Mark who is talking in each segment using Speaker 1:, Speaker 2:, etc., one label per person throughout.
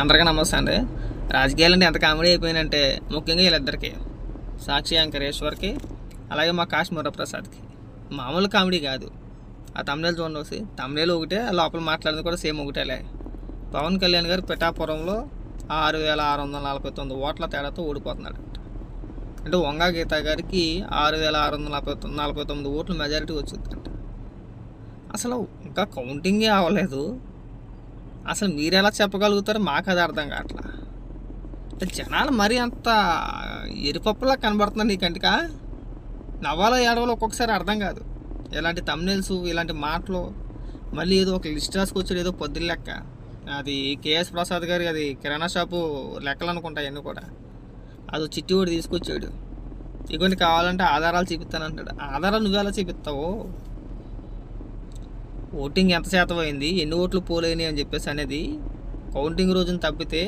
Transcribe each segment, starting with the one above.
Speaker 1: అందరికీ నమస్తే అండి. రాజకీయాలు అంటే ఎంత కామెడీ అయిపోయినంటే ముఖ్యంగా వీళ్ళిద్దరికి సాక్షి వెంకటేశ్వర్కి అలాగే మా కాశ్మీర ప్రసాద్కి మామూలు కామెడీ కాదు. ఆ తమిళలు చూడండి తమిళ ఒకటే లోపల మాట్లాడింది కూడా సేమ్ ఒకటేలే. పవన్ కళ్యాణ్ గారు పిఠాపురంలో ఆరు వేల ఆరు వందల నలభై తొమ్మిది ఓట్ల తేడాతో ఓడిపోతున్నాడు అంటే వంగా గీత గారికి ఆరు వేల ఆరు వందల నలభై తొమ్మిది నలభై తొమ్మిది ఓట్ల మెజారిటీ వచ్చిందంట. అసలు ఇంకా కౌంటింగే అవ్వలేదు. అసలు మీరు ఎలా చెప్పగలుగుతారో మాకు అది అర్థం కావట్లా. జనాలు మరీ అంత ఎరిపప్పులా కనబడుతున్నారు నీ కంటికా? నవ్వాలో ఏడవలో ఒక్కొక్కసారి అర్థం కాదు. ఇలాంటి తమ్నెల్స్ ఇలాంటి మాటలు మళ్ళీ ఏదో ఒక లిస్ట్ రాసుకొచ్చాడు ఏదో పొద్దున్న లెక్క. అది కేఎస్ ప్రసాద్ గారి అది కిరాణా షాపు లెక్కలు అనుకుంటా అన్నీ కూడా. అది చిట్టి కూడా తీసుకొచ్చాడు. ఇగోని కావాలంటే ఆధారాలు చూపిస్తానంటాడు. ఆధారాలు నువ్వెలా చూపిస్తావు? ఓటింగ్ ఎంత శాతం అయింది? ఎన్ని ఓట్లు పోలేని అని చెప్పేసి అనేది కౌంటింగ్ రోజున తప్పితే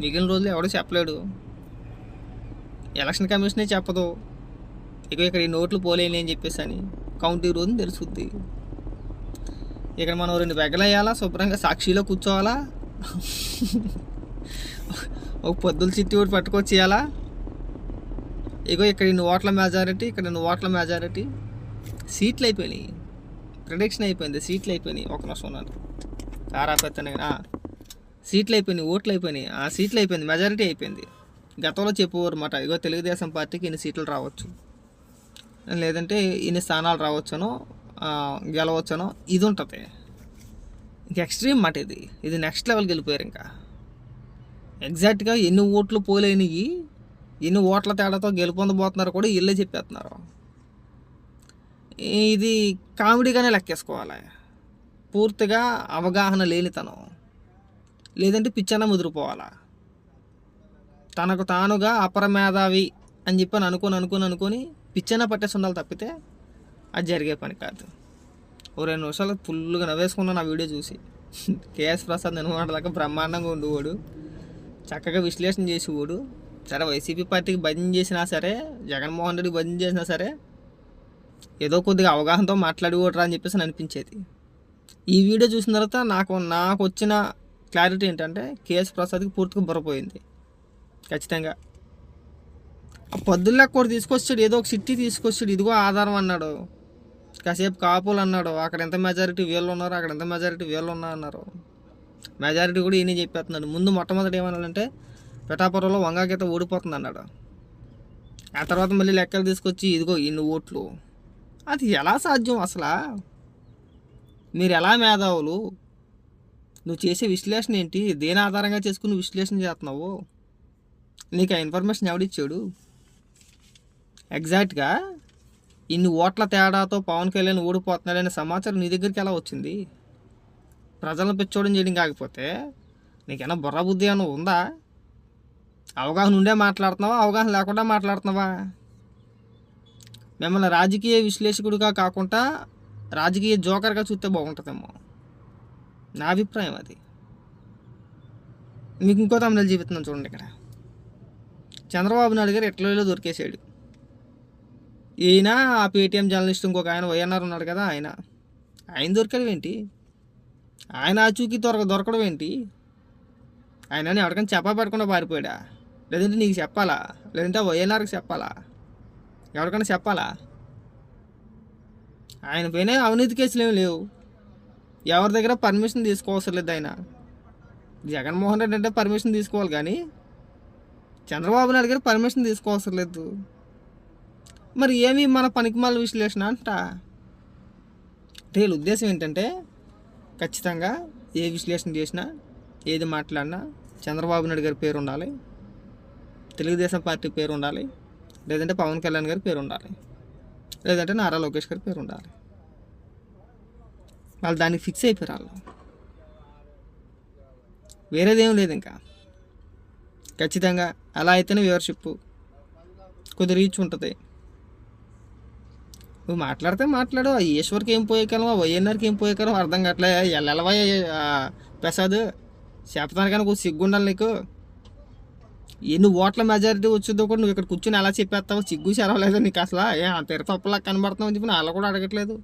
Speaker 1: మిగిలిన రోజులు ఎవడో చెప్పలేడు. ఎలక్షన్ కమిషనే చెప్పదు. ఇక ఇక్కడ ఈ ఓట్లు పోలేని అని చెప్పేసి అని కౌంటింగ్ రోజున తెలుసుద్ది. ఇక్కడ మనం రెండు బెగ్గలు వేయాలా? శుభ్రంగా సాక్షిలో కూర్చోవాలా? ఒక పొద్దుల చిట్టి ఒకటి పట్టుకొచ్చేయాలా ఇగో ఇక్కడ ఇన్ని ఓట్ల మెజారిటీ ఇక్కడ ఇన్ని ఓట్ల మెజారిటీ సీట్లు అయిపోయినాయి. ప్రిడిక్షన్ అయిపోయింది సీట్లు అయిపోయినాయి. ఒక నిమిషం ఉన్నాను కారాపత్తనే సీట్లు అయిపోయినాయి ఓట్లు అయిపోయినాయి. ఆ సీట్లు అయిపోయింది మెజారిటీ అయిపోయింది. గతంలో చెప్పేవారు ఇగో తెలుగుదేశం పార్టీకి ఇన్ని సీట్లు రావచ్చు. లేదంటే ఇన్ని స్థానాలు రావచ్చనో గెలవచ్చనో ఇది ఉంటుంది. ఇంక ఎక్స్ట్రీమ్ మాట ఇది. ఇది నెక్స్ట్ లెవెల్కి వెళ్ళిపోయారు ఇంకా. ఎగ్జాక్ట్గా ఎన్ని ఓట్లు పోలేనివి ఎన్ని ఓట్ల తేడాతో గెలుపొందబోతున్నారు కూడా వీళ్ళే చెప్పేస్తున్నారు. ఇది కామెడీగానే లెక్కేసుకోవాలి. పూర్తిగా అవగాహన లేనితనం లేదంటే పిచ్చన ముదిరిపోవాలా. తనకు తానుగా అపరమేధావి అని చెప్పని అనుకొని అనుకొని అనుకొని పిచ్చన పట్టేసి ఉండాలి తప్పితే అది జరిగే పని కాదు. ఓ రెండు నిమిషాలు ఫుల్గా నవ్వేసుకున్నాను ఆ వీడియో చూసి. కేఎస్ ప్రసాద్ దాకా బ్రహ్మాండంగా ఉండేవాడు చక్కగా విశ్లేషణ చేసేవాడు సరే వైసీపీ పార్టీకి భజన చేసినా సరే జగన్మోహన్ రెడ్డి భజన చేసినా సరే ఏదో కొద్దిగా అవగాహనతో మాట్లాడుకోవటరా అని చెప్పేసి అనిపించేది. ఈ వీడియో చూసిన తర్వాత నాకు నాకు వచ్చిన క్లారిటీ ఏంటంటే కేఎస్ ప్రసాద్కి పూర్తిగా బుర్రపోయింది ఖచ్చితంగా. ఆ పొద్దుల్లా కూడా తీసుకొచ్చాడు. ఏదో ఒక సిట్టి తీసుకొచ్చాడు. ఇదిగో ఆధారం అన్నాడు. కాసేపు కాపులు అన్నాడు. అక్కడ ఎంత మెజారిటీ వీళ్ళు ఉన్నారు అక్కడ ఎంత మెజారిటీ వీళ్ళు ఉన్నారు అన్నారు మెజారిటీ కూడా ఈయన చెప్పేస్తున్నాడు. ముందు మొట్టమొదటి ఏమన్నాడంటే పిఠాపురంలో వంగాగీత ఓడిపోతుంది అన్నాడు ఆ తర్వాత మళ్ళీ లెక్కలు తీసుకొచ్చి ఇదిగో ఇన్ని ఓట్లు. అది ఎలా సాధ్యం అసలా? మీరు ఎలా మేధావులు? నువ్వు చేసే విశ్లేషణ ఏంటి? దేని ఆధారంగా చేసుకుని విశ్లేషణ చేస్తున్నావు? నీకు ఆ ఇన్ఫర్మేషన్ ఎవడిచ్చాడు? ఎగ్జాక్ట్గా ఇన్ని ఓట్ల తేడాతో పవన్ కళ్యాణ్ ఓడిపోతున్నాడనే సమాచారం నీ దగ్గరికి ఎలా వచ్చింది? ప్రజలను పెంచోడం చేయడం కాకపోతే నీకైనా బుర్ర బుద్ధి ఏమైనా ఉందా? అవగాహన ఉండే మాట్లాడుతున్నావా? అవగాహన లేకుండా మాట్లాడుతున్నావా? మిమ్మల్ని రాజకీయ విశ్లేషకుడిగా కాకుండా రాజకీయ జోకర్గా చూస్తే బాగుంటుందేమో. నా అభిప్రాయం అది. మీకు ఇంకో తమిళ జీవితం చూడండి ఇక్కడ. చంద్రబాబు నాయుడు గారు ఎట్లలో దొరికేసాడు ఈయన ఆ పేటీఎం జర్నలిస్ట్ ఇంకొక ఆయన వైఎన్ఆర్ ఉన్నాడు కదా ఆయన. ఆయన దొరకడం ఏంటి? ఆయన ఆచూకీ దొరక దొరకడం ఏంటి? ఆయన ఎవరికైనా చెప్పా పెట్టకుండా పారిపోయాడా? లేదంటే నీకు చెప్పాలా? లేదంటే వైఎన్ఆర్కి చెప్పాలా? ఎవరికైనా చెప్పాలా? ఆయన పైన అవినీతి కేసులు ఏమి లేవు. ఎవరి దగ్గర పర్మిషన్ తీసుకోవసరం లేదు ఆయన. జగన్మోహన్ రెడ్డి అంటే పర్మిషన్ తీసుకోవాలి కానీ చంద్రబాబు నాయుడు గారు పర్మిషన్ తీసుకోవసరం లేదు. మరి ఏమి మన పనికిమాల విశ్లేషణ అంట? వీళ్ళ ఉద్దేశం ఏంటంటే ఖచ్చితంగా ఏ విశ్లేషణ చేసినా ఏది మాట్లాడినా చంద్రబాబు నాయుడు గారి పేరు ఉండాలి. తెలుగుదేశం పార్టీ పేరు ఉండాలి. లేదంటే పవన్ కళ్యాణ్ గారి పేరు ఉండాలి. లేదంటే నారా లోకేష్ గారి పేరు ఉండాలి. వాళ్ళు దానికి ఫిక్స్ అయిపోయారు వాళ్ళు. వేరేదేం లేదు ఇంకా. ఖచ్చితంగా అలా అయితేనే వ్యూవర్షిప్ కొద్ది రీచ్ ఉంటుంది. నువ్వు మాట్లాడితే మాట్లాడు. ఆ ఈశ్వర్కి ఏం పోయేకాలం ఆ వైఎన్ఆర్కి ఏం పోయేకాలం అర్థం కావట్లే. ఎల్లవా ప్రసాద్. చెప్తానికైనా కొంచెం సిగ్గుండాలి నీకు. ఎన్ని ఓట్ల మెజారిటీ వచ్చిందో కూడా నువ్వు ఇక్కడ కూర్చొని ఎలా చెప్పేస్తావు సిగ్గు చెరవలేదు నీకు అసలు. ఏ అంత ఎరపప్పలా కనబడుతున్నావు అని చెప్పి వాళ్ళు కూడా అడగట్లేదు.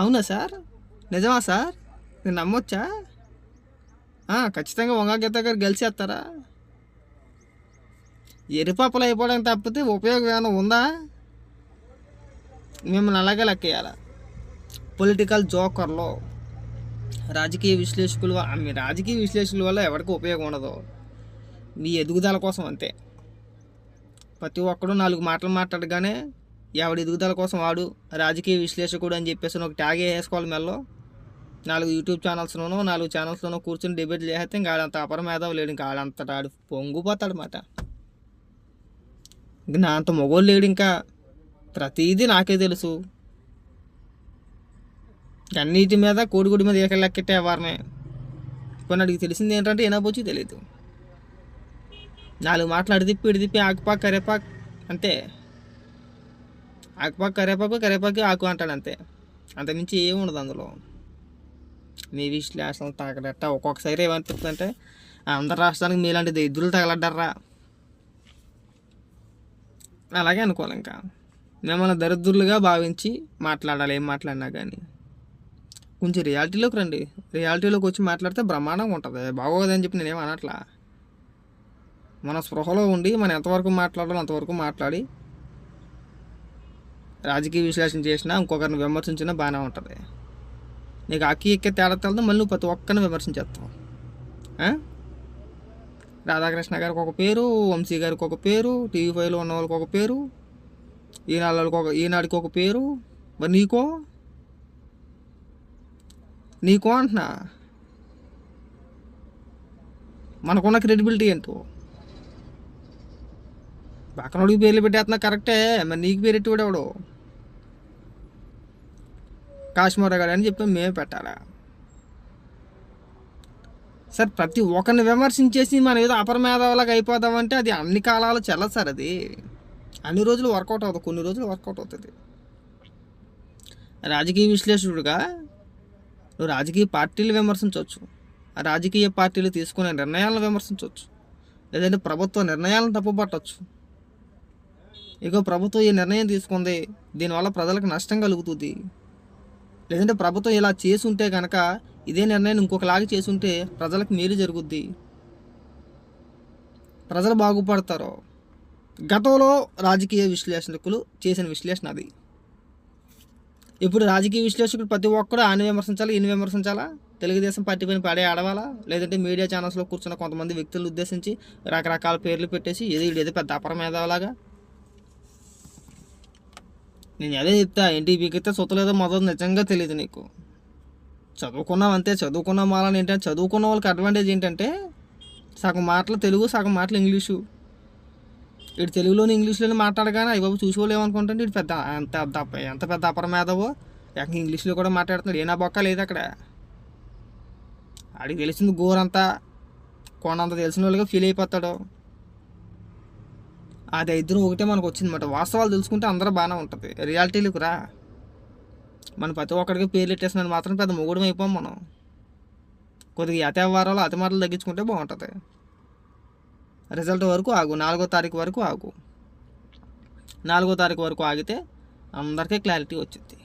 Speaker 1: అవునా సార్? నిజమా సార్? నేను నమ్మొచ్చా? ఖచ్చితంగా వంగా గీత గారు గెలిచేస్తారా? ఎరిపప్పులు అయిపోవడానికి తప్పితే ఉపయోగం ఏమైనా ఉందా? మిమ్మల్ని అలాగే లెక్కేయాల? పొలిటికల్ జోకర్లో రాజకీయ విశ్లేషకులు మీ రాజకీయ విశ్లేషకుల వల్ల ఎవరికి ఉపయోగం ఉండదు. మీ ఎదుగుదల కోసం అంతే. ప్రతి ఒక్కడు నాలుగు మాటలు మాట్లాడగానే ఎవడి ఎదుగుదల కోసం వాడు రాజకీయ విశ్లేషకుడు అని చెప్పేసి ఒక ట్యాగ్ వేసుకోవాలి మెల్లో. నాలుగు యూట్యూబ్ ఛానల్స్లోనో నాలుగు ఛానల్స్లోనో కూర్చొని డిబేట్ చేస్తే ఇంకా ఆడంత అపర లేడు. ఇంకా ఆడంతట ఆడు పొంగిపోతాడు మాట ఇంక నా అంత మొగోళ్ళు లేడు ఇంకా. ప్రతిదీ నాకే తెలుసు. అన్నిటి మీద కోడిగుడి మీద ఏకలు లెక్కెట్టే వారమే కొన్ని అడిగి తెలిసింది ఏంటంటే ఏనాపోచి తెలియదు. నాలుగు మాటలు అడిదిప్పి ఇడిదిప్పి ఆకుపాకు కరేపాకు అంతే. ఆకుపాకు కరేపాకు కరేపాకు ఆకు అంటాడు అంతే. అంతకుమించి ఏమి ఉండదు అందులో. మీ విశ్లేషణ తగలట్ట. ఒక్కొక్కసారి ఏమనిపిస్తుందంటే ఆంధ్ర రాష్ట్రానికి మీలాంటి దరిద్రులు తగలడ్డారా అలాగే అనుకోవాలి ఇంకా. మిమ్మల్ని దరిద్రులుగా భావించి మాట్లాడాలి ఏం మాట్లాడినా కానీ కొంచెం రియాలిటీలోకి రండి. రియాలిటీలోకి వచ్చి మాట్లాడితే బ్రహ్మాండంగా ఉంటుంది. బాగోదని చెప్పి నేనేం అనట్లా. మన స్పృహలో ఉండి మనం ఎంతవరకు మాట్లాడాలో అంతవరకు మాట్లాడి రాజకీయ విశ్లేషణ చేసినా ఇంకొకరిని విమర్శించినా బాగానే ఉంటుంది. నీకు అక్కి ఎక్కే తేడా తెలదు మళ్ళీ నువ్వు ప్రతి ఒక్కరిని విమర్శించేస్తావు. రాధాకృష్ణ గారికి ఒక పేరు వంశీ గారికి ఒక పేరు టీవీ ఫైవ్లో ఉన్న వాళ్ళకి ఒక పేరు ఈనాళ్ళకి ఒక ఈనాడికి ఒక పేరు. మరి నీకో? నీకో అంటున్నా. మనకున్న క్రెడిబిలిటీ ఏంటో? పక్కనోడికి పేర్లు పెట్టేస్తున్నా కరెక్టే మరి నీకు పేరు ఎట్టి ఎవడు? కాశ్మీర్ గారు అని చెప్పి మేమే పెట్టాలా? సార్ ప్రతి ఒక్కరిని విమర్శించేసి మనం ఏదో అపరమేధవలాగా అయిపోదామంటే అది అన్ని కాలాలు చెల్లదు సార్ అది. అన్ని రోజులు వర్కౌట్ అవుతుంది కొన్ని రోజులు వర్కౌట్ అవుతుంది. రాజకీయ విశ్లేషకుడుగా నువ్వు రాజకీయ పార్టీలు విమర్శించవచ్చు. ఆ రాజకీయ పార్టీలు తీసుకునే నిర్ణయాలను విమర్శించవచ్చు. లేదంటే ప్రభుత్వ నిర్ణయాలను తప్పుపట్టవచ్చు. ఇక ప్రభుత్వం ఈ నిర్ణయం తీసుకుంది. దీనివల్ల ప్రజలకు నష్టం కలుగుతుంది. లేదంటే ప్రభుత్వం ఇలా చేసుంటే కనుక ఇదే నిర్ణయం ఇంకొకలాగా చేసుంటే ప్రజలకు మేలు జరుగుద్ది. ప్రజలు బాగుపడతారు. గతంలో రాజకీయ విశ్లేషకులు చేసిన విశ్లేషణ అది. ఇప్పుడు రాజకీయ విశ్లేషకులు ప్రతి ఒక్కరూ ఆయన విమర్శించాలా ఈయన విమర్శించాలా? తెలుగుదేశం పార్టీ పైన పడే ఆడవాలా లేదంటే మీడియా ఛానల్స్లో కూర్చున్న కొంతమంది వ్యక్తులను ఉద్దేశించి రకరకాల పేర్లు పెట్టేసి ఏదో ఏదో పెద్ద అపరమేధవలాగా నేను అదే చెప్తా ఏంటి అయితే సొత్తలేదో మొదలు నిజంగా తెలియదు నీకు. చదువుకున్నాం అంతే చదువుకున్నాం వాళ్ళని ఏంటంటే చదువుకున్న వాళ్ళకి అడ్వాంటేజ్ ఏంటంటే సగం మాటలు తెలుగు సగం మాటలు ఇంగ్లీషు. ఇటు తెలుగులోని ఇంగ్లీష్లోనే మాట్లాడగానే అవి బాబు చూసుకోలేము ఇటు పెద్ద ఎంత పెద్ద ఎంత పెద్ద అపరమేధవో. ఏకంగా ఇంగ్లీష్లో కూడా మాట్లాడుతున్నాడు ఏనా బొక్క లేదు అక్కడ. ఆడికి తెలిసింది గోరంతా. కొనంత తెలిసిన వాళ్ళుగా ఫీల్ అయిపోతాడు. అది ఇద్దరు ఒకటే మనకు వచ్చిందన్నమాట వాస్తవాలు తెలుసుకుంటే అందరూ బాగానే ఉంటుంది. రియాలిటీలకు రా. మన ప్రతి ఒక్కడికి పేర్లు పెట్టేసినది మాత్రం పెద్ద మొగుడం అయిపోం మనం. కొద్దిగా అతి వారాలు అతి మాటలు తగ్గించుకుంటే బాగుంటుంది. రిజల్ట్ వరకు ఆగు. నాలుగో తారీఖు వరకు ఆగు. నాలుగో తారీఖు వరకు ఆగితే అందరికీ క్లారిటీ వచ్చింది